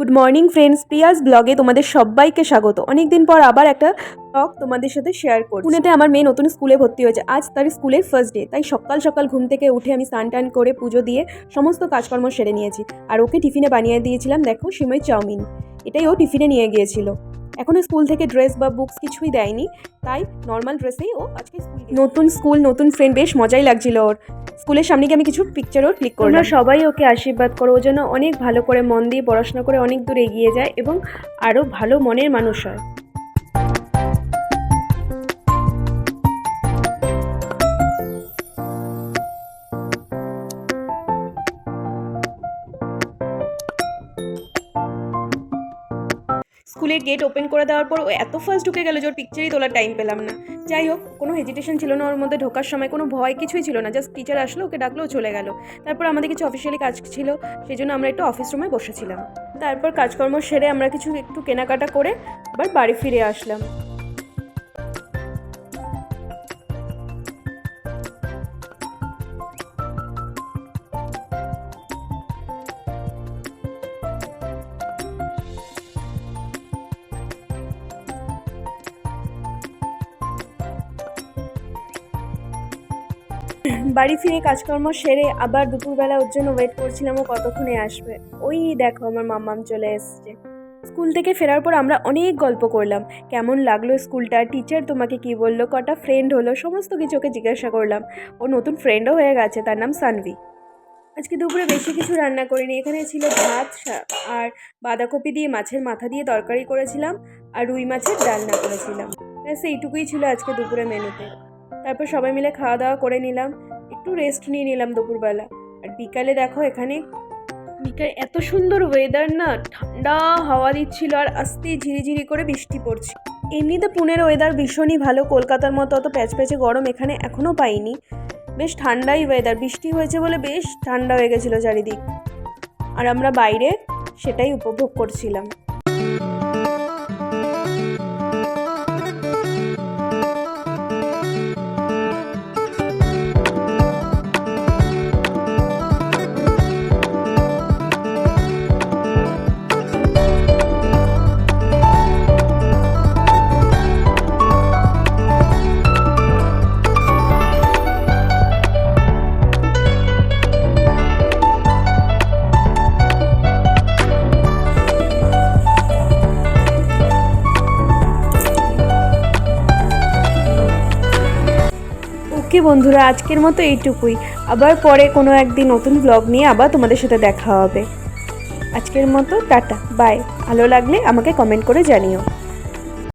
Good morning friends Prius ব্লগে তোমাদের সবাইকে স্বাগত। অনেকদিন পর আবার একটা ব্লগ তোমাদের সাথে শেয়ার করি পুনেতে আমার মেয়ে নতুন স্কুলে ভর্তি হয়েছে। আজ তার স্কুলের ফার্স্ট ডে তাই সকাল সকাল ঘুম থেকে উঠে আমি স্নান টান করে পুজো দিয়ে সমস্ত কাজকর্ম সেরে নিয়েছি। আর ওকে টিফিনে বানিয়ে দিয়েছিলাম, দেখো, সিমই চাউমিন। এটাই ও টিফিনে নিয়ে গিয়েছিল। এখনও স্কুল থেকে ড্রেস বা বুকস কিছুই দেয়নি তাই নর্মাল ড্রেসেই ও আজকে স্কুল নতুন স্কুল নতুন ফ্রেন্ড বেশ মজাই লাগছিল ওর। স্কুলের সামনে গিয়ে আমি কিছু পিকচারও ক্লিক করলাম। সবাই ওকে আশীর্বাদ করো ও যেন অনেক ভালো করে মন দিয়ে পড়াশোনা করে অনেক দূর এগিয়ে যায় এবং আরও ভালো মনের মানুষ হয়। স্কুলের গেট ওপেন করে দেওয়ার পর ও এত ফার্স্ট ঢুকে গেল যে ওর পিকচারই তোলার টাইম পেলাম না। যাই হোক, কোনো হেজিটেশন ছিল না ওর মধ্যে, ঢোকার সময় কোনো ভয় কিছুই ছিল না। জাস্ট টিচার আসলো, ওকে ডাকলো চলে গেল। তারপর আমাদের কিছু অফিসিয়ালি কাজ ছিল সেই জন্য আমরা একটু অফিস রুমে বসেছিলাম। তারপর কাজকর্ম সেরে আমরা কিছু একটু কেনাকাটা করে আবার বাড়ি ফিরে আসলাম। বাড়ি ফিরে কাজকর্ম সেরে আবার দুপুরবেলা ওর জন্য ওয়েট করছিলাম ও কতক্ষণে আসবে। ওই দেখো আমার মাম্মাম চলে এসছে। স্কুল থেকে ফেরার পর আমরা অনেক গল্প করলাম। কেমন লাগল স্কুলটা টিচার তোমাকে কি বলল? কটা ফ্রেন্ড হলো? সমস্ত কিছু ওকে জিজ্ঞাসা করলাম। ও নতুন ফ্রেন্ডও হয়ে গেছে, তার নাম সানভি। আজকে দুপুরে বেশি কিছু রান্না করিনি। এখানে ছিল ভাত আর বাঁধাকপি দিয়ে মাছের মাথা দিয়ে তরকারি করেছিলাম, আর রুই মাছের ডালনা করেছিলাম। ব্যাস, এইটুকুই ছিল আজকে দুপুরে মেনুতে তারপর সবাই মিলে খাওয়া দাওয়া করে নিলাম। একটু রেস্ট নিয়ে নিলাম দুপুরবেলা। আর বিকালে দেখো এখানে বিকালে এত সুন্দর ওয়েদার না, ঠান্ডা হাওয়া দিচ্ছিল আর আস্তে ঝিরিঝিরি করে বৃষ্টি পড়ছে। এমনিতে পুনের ওয়েদার ভীষণই ভালো, কলকাতার মতো অত প্যাচপ্যাচে গরম এখানে এখনও পাইনি। বেশ ঠান্ডাই ওয়েদার বৃষ্টি হয়েছে বলে বেশ ঠান্ডা হয়ে গেছিল চারিদিক। আর আমরা বাইরে সেটাই উপভোগ করছিলাম। ওকে বন্ধুরা, আজকের মতো এইটুকুই। আবার পরে কোনো একদিন নতুন ব্লগ নিয়ে আবার তোমাদের সাথে দেখা হবে। আজকের মতো টাটা বাই ভালো লাগলে আমাকে কমেন্ট করে জানিও।